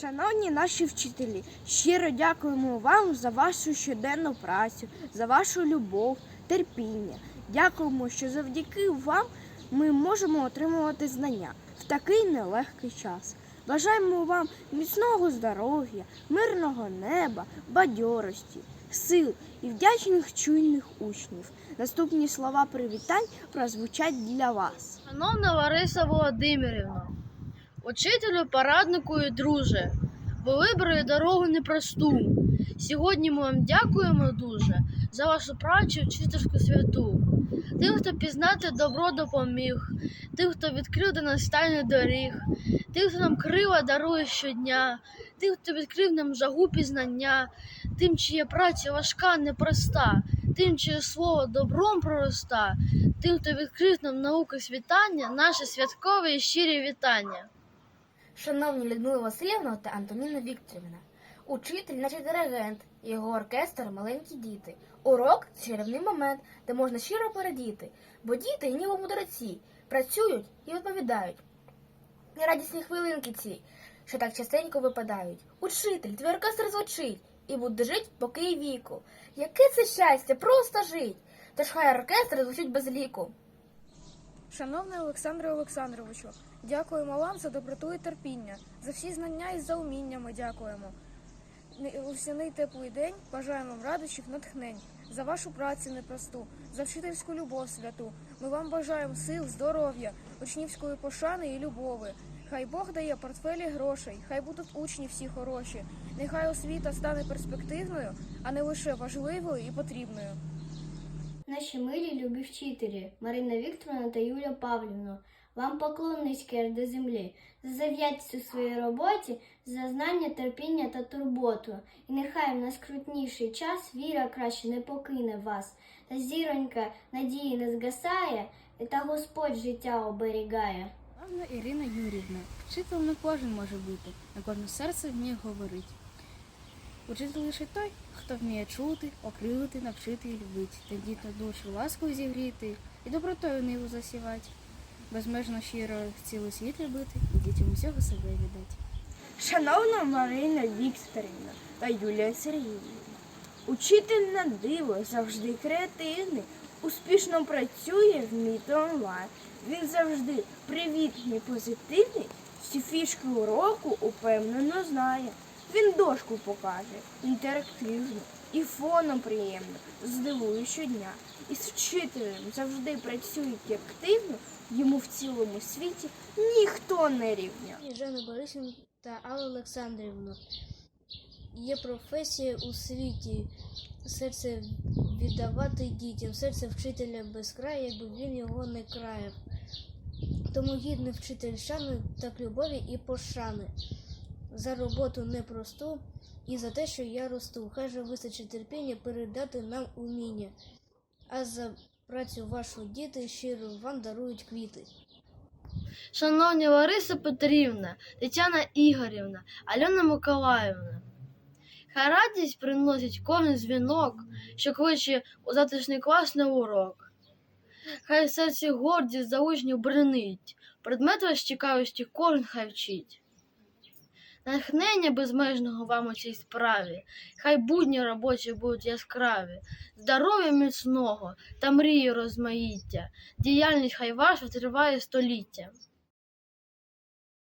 Шановні наші вчителі, щиро дякуємо вам за вашу щоденну працю, за вашу любов, терпіння. Дякуємо, що завдяки вам ми можемо отримувати знання в такий нелегкий час. Бажаємо вам міцного здоров'я, мирного неба, бадьорості, сил і вдячних чуйних учнів. Наступні слова привітань прозвучать для вас. Шановна Лариса Володимирівна, учителю, пораднику і друже, ви вибрали дорогу непросту. Сьогодні ми вам дякуємо дуже за вашу працю вчительську святу. Тим, хто пізнати добро допоміг, тим, хто відкрив до нас тайни доріг, тим, хто нам крила дарує щодня, тим, хто відкрив нам жагу пізнання, тим, чия праця важка, непроста, тим, чиє слово добром пророста, тим, хто відкрив нам науки світання, наше святкове і щирі вітання. Шановні Людмила Васильівна та Антоніна Вікторівна, учитель, наче диригент, його оркестр маленькі діти. Урок чарівний момент, де можна щиро порадіти, бо діти, ніби мудреці, працюють і відповідають. І радісні хвилинки ці, що так частенько випадають. Учитель, твій оркестр звучить і буде жить поки й віку. Яке це щастя, просто жить! Тож хай оркестр звучить без ліку. Шановний Олександре Олександровичу, дякуємо вам за доброту і терпіння, за всі знання і за уміння ми дякуємо. Не- теплий день бажаємо вам радощів, натхнень, за вашу працю непросту, за вчительську любов святу. Ми вам бажаємо сил, здоров'я, учнівської пошани і любови. Хай Бог дає портфелі грошей, хай будуть учні всі хороші. Нехай освіта стане перспективною, а не лише важливою і потрібною. Наші милі любі вчителі Марина Вікторовна та Юлія Павлівна, вам поклон до землі, за зав'ятість у своїй роботі, за знання, терпіння та турботу. І нехай в найскрутніший час віра краще не покине вас, та зіронька надії не згасає, і та Господь життя оберігає. Павна Ірина Юрівна, вчителем не кожен може бути, на кожне серце вміє говорити. Учитель лише той, хто вміє чути, окрилити, навчити і любити, тендітно душу ласкою зігріти і добротою ниву засівати, безмежно щиро цілий світ любити і дітям усього себе віддати. Шановна Марина Вікторівна та Юлія Сергіївна, учитель на диво завжди креативний, успішно працює в Міт онлайн. Він завжди привітний, позитивний, всі фішки уроку упевнено знає. Він дошку покаже інтерактивно і фоном приємно, здивує щодня. І з вчителем завжди працюють активно, йому в цілому світі ніхто не рівня. Жанна Борисівна та Алла Олександрівна. Є професія у світі, серце віддавати дітям, серце вчителя без краю, якби він його не краяв. Тому гідний вчитель шани так любові і пошани за роботу непросту і за те, що я росту. Хай же вистачить терпіння передати нам уміння. А за працю вашу діти щиро вам дарують квіти. Шановні Лариса Петрівна, Тетяна Ігорівна, Альона Миколаївна. Хай радість приносить кожен дзвінок, що кличе у затишний клас на урок. Хай серці гордість за учнів бренить, предмету з цікавості кожен хай вчить. Натхнення безмежного вам у цій справі, хай будні робочі будуть яскраві, здоров'я міцного та мрії розмаїття, діяльність хай ваша триває століття.